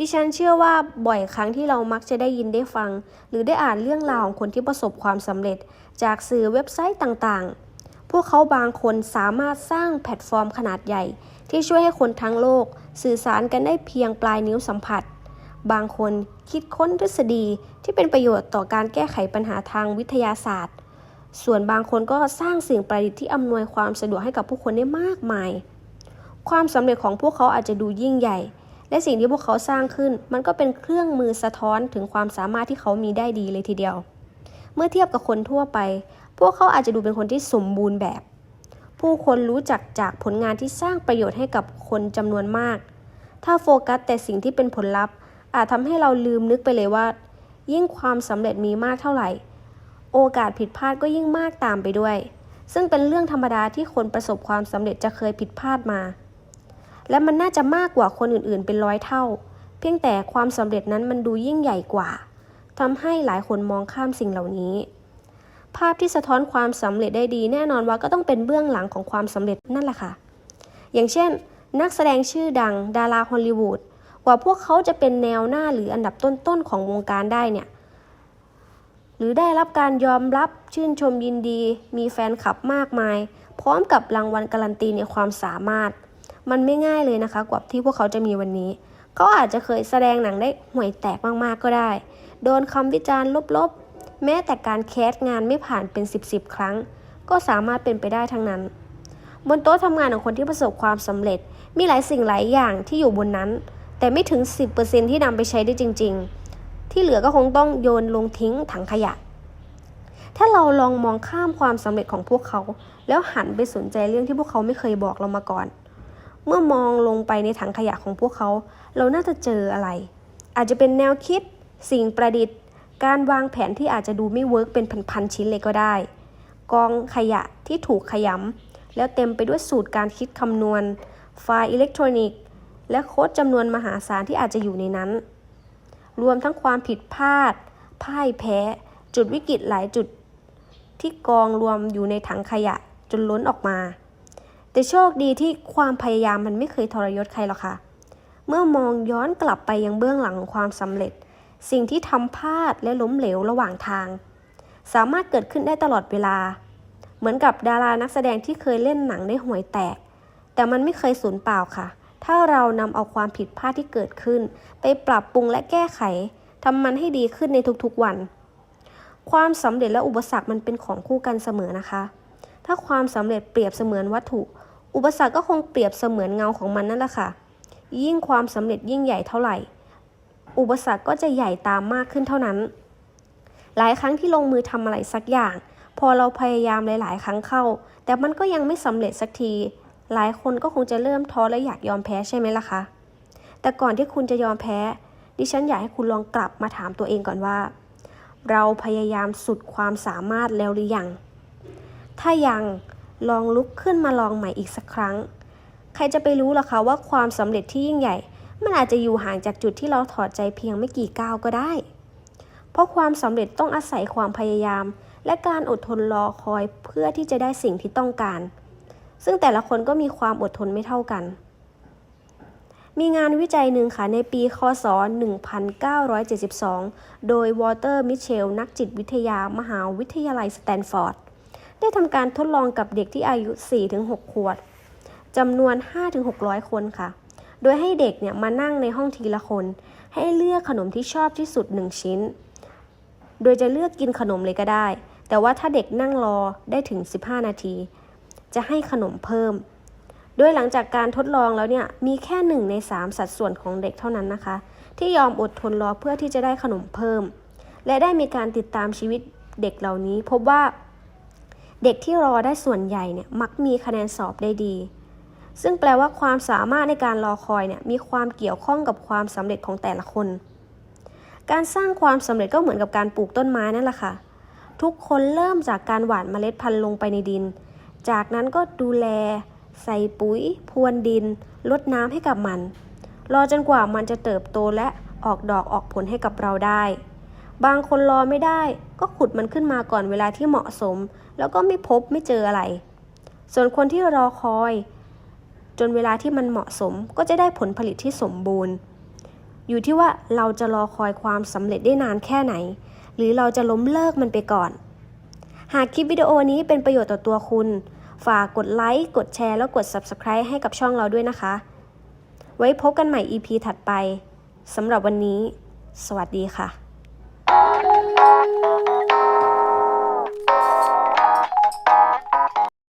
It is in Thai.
ดิฉันเชื่อว่าบ่อยครั้งที่เรามักจะได้ยินได้ฟัง หรือได้อ่านเรื่องราวของคนที่ประสบความสำเร็จ จากสื่อเว็บไซต์ต่างๆ พวกเขาบางคนสามารถสร้างแพลตฟอร์มขนาดใหญ่ ที่ช่วยให้คนทั้งโลก สื่อสารกันได้เพียงปลายนิ้วสัมผัส บางคนคิดค้นทฤษฎีที่เป็นประโยชน์ต่อการแก้ไขปัญหาทางวิทยาศาสตร์ ส่วนบางคนก็สร้างสิ่งประดิษฐ์ที่อำนวยความสะดวกให้กับผู้คนได้มากมาย ความสำเร็จของพวกเขาอาจจะดูยิ่งใหญ่ และสิ่งที่พวกเขาสร้างขึ้น มันก็เป็นเครื่องมือสะท้อนถึงความสามารถที่เขามีได้ดีเลยทีเดียว เมื่อเทียบกับคนทั่วไป พวกเขาอาจจะดูเป็นคนที่สมบูรณ์แบบ ผู้คนรู้จักจากผลงานที่สร้างประโยชน์ให้กับคนจำนวนมาก ถ้าโฟกัสแต่สิ่งที่เป็นผลลัพธ์ อาจทำให้เราลืมนึกไปเลยว่า ยิ่งความสำเร็จมีมากเท่าไหร่ โอกาสผิดพลาดก็ยิ่งมากตามไปด้วย ซึ่งเป็นเรื่องธรรมดาที่คนประสบความสำเร็จจะเคยผิดพลาดมา และมันน่าจะมากกว่าคนอื่นๆ เป็นร้อยเท่า เพียงแต่ความสำเร็จนั้นมันดูยิ่งใหญ่กว่าทำให้หลายคนมองข้ามสิ่งเหล่านี้ ภาพที่สะท้อนความสำเร็จได้ดี แน่นอนว่าก็ต้องเป็นเบื้องหลังของความสำเร็จนั่นแหละค่ะ อย่างเช่น นักแสดงชื่อดัง ดาราฮอลลีวูดกว่าพวกเขาจะเป็นแนวหน้าหรืออันดับต้นๆของวงการได้เนี่ยหรือได้รับการยอมรับชื่นชมยินดี มีแฟนคลับมากมาย พร้อมกับรางวัลการันตีในความสามารถ มันไม่ง่ายเลยนะคะ กว่าที่พวกเขาจะมีวันนี้ เขาอาจจะเคยแสดงหนังได้ห่วยแตกมากๆก็ได้ โดนคำวิจารณ์ลบๆ แม้แต่การแคสงานไม่ผ่านเป็น 10บๆครั้ง ก็สามารถเป็นไปได้ทั้งนั้น บนโต๊ะทำงานของคนที่ประสบความสำเร็จ มีหลายสิ่งหลายอย่างที่อยู่บนนั้น แต่ไม่ถึง 10%ที่นำไปใช้ได้จริง ๆ ที่เหลือก็คงต้องโยนลงทิ้งถังขยะถ้าเราลองมองข้ามความสำเร็จของพวกเขา แล้วหันไปสนใจเรื่องที่พวกเขาไม่เคยบอกเรามาก่อน เมื่อมองลงไปในถังขยะของพวกเขา เราน่าจะเจออะไร อาจจะเป็นแนวคิด สิ่งประดิษฐ์ การวางแผนที่อาจจะดูไม่เวิร์กเป็นพันๆชิ้นเลยก็ได้ กองขยะที่ถูกขยำแล้วเต็มไปด้วยสูตรการคิดคำนวณ ไฟล์อิเล็กทรอนิกส์และโค้ดจำนวนมหาศาลที่อาจจะอยู่ในนั้น รวมทั้งความผิดพลาด พ่ายแพ้ จุดวิกฤตหลายจุด ที่กองรวมอยู่ในถังขยะจนล้นออกมา แต่โชคดีที่ความพยายามมันไม่เคยทรยศใครหรอกค่ะ เมื่อมองย้อนกลับไปยังเบื้องหลังของความสำเร็จ สิ่งที่ทำพลาดและล้มเหลวระหว่างทาง สามารถเกิดขึ้นได้ตลอดเวลา เหมือนกับดารานักแสดงที่เคยเล่นหนังได้ห่วยแตก แต่มันไม่เคยสูญเปล่าค่ะ ถ้าเรานำเอาความผิดพลาดที่เกิดขึ้น ไปปรับปรุงและแก้ไขทำมันให้ดีขึ้นในทุกๆวัน ความสำเร็จและอุปสรรคมันเป็นของคู่กันเสมอนะคะ ถ้าความสำเร็จเปรียบเสมือนวัตถุ อุปสรรคก็คงเปรียบเสมือนเงาของมันนั่นแหละค่ะ ยิ่งความสำเร็จยิ่งใหญ่เท่าไหร่ อุปสรรคก็จะใหญ่ตามมากขึ้นเท่านั้น หลายครั้งที่ลงมือทำอะไรสักอย่าง พอเราพยายามหลาย ๆ ครั้งเข้า แต่มันก็ยังไม่สำเร็จสักที หลายคนก็คงจะเริ่มท้อและอยากยอมแพ้ใช่ไหมล่ะคะ แต่ก่อนที่คุณจะยอมแพ้ ดิฉันอยากให้คุณลองกลับมาถามตัวเองก่อนว่า เราพยายามสุดความสามารถแล้วหรือยัง ถ้ายังลองลุกขึ้นมาลองใหม่อีกสักครั้ง ใครจะไปรู้ล่ะคะว่าความสำเร็จที่ยิ่งใหญ่ มันอาจจะอยู่ห่างจากจุดที่เราถอดใจเพียงไม่กี่ก้าวก็ได้ เพราะความสำเร็จต้องอาศัยความพยายาม และการอดทนรอคอยเพื่อที่จะได้สิ่งที่ต้องการ ซึ่งแต่ละคนก็มีความอดทนไม่เท่ากัน มีงานวิจัยหนึ่งค่ะในปี คศ 1972 โดยวอเตอร์ มิเชล นักจิตวิทยา มหาวิทยาลัยสแตนฟอร์ด ได้ทำการทดลองกับเด็กที่อายุ 4-6 ขวบจำนวน 5-600 คนค่ะ โดยให้เด็กเนี่ยมานั่งในห้องทีละคน ให้เลือกขนมที่ชอบที่สุด 1 ชิ้น โดยจะเลือกกินขนมเลยก็ได้ แต่ว่าถ้าเด็กนั่งรอได้ถึง 15 นาที จะให้ขนมเพิ่ม โดยหลังจากการทดลองแล้วเนี่ย มีแค่หนึ่งใน 3 สัดส่วนของเด็กเท่านั้นนะคะ ที่ยอมอดทนรอเพื่อที่จะได้ขนมเพิ่ม และได้มีการติดตามชีวิตเด็กเหล่านี้ พบว่า เด็กที่รอได้ส่วนใหญ่เนี่ยมักมีคะแนนสอบได้ดี ซึ่งแปลว่าความสามารถในการรอคอยเนี่ยมีความเกี่ยวข้องกับความสำเร็จของแต่ละคน การสร้างความสำเร็จก็เหมือนกับการปลูกต้นไม้นั่นแหละค่ะ ทุกคนเริ่มจากการหว่านเมล็ดพันธุ์ลงไปในดิน จากนั้นก็ดูแล ใส่ปุ๋ย พรวนดินลดน้ำให้กับมัน รอจนกว่ามันจะเติบโตและออกดอกออกผลให้กับเราได้ บางคนรอไม่ได้ ก็ขุดมันขึ้นมาก่อนเวลาที่เหมาะสม แล้วก็ไม่พบไม่เจออะไร ส่วนคนที่รอคอย จนเวลาที่มันเหมาะสมก็จะได้ผลผลิตที่สมบูรณ์ อยู่ที่ว่าเราจะรอคอยความสำเร็จได้นานแค่ไหน หรือเราจะล้มเลิกมันไปก่อน หากคลิปวิดีโอนี้เป็นประโยชน์ต่อตัวคุณ ฝากกดไลค์กดแชร์แล้วกด Subscribe ให้กับช่องเราด้วยนะคะ ไว้พบกันใหม่ EP ถัดไปสำหรับวันนี้ สวัสดีค่ะ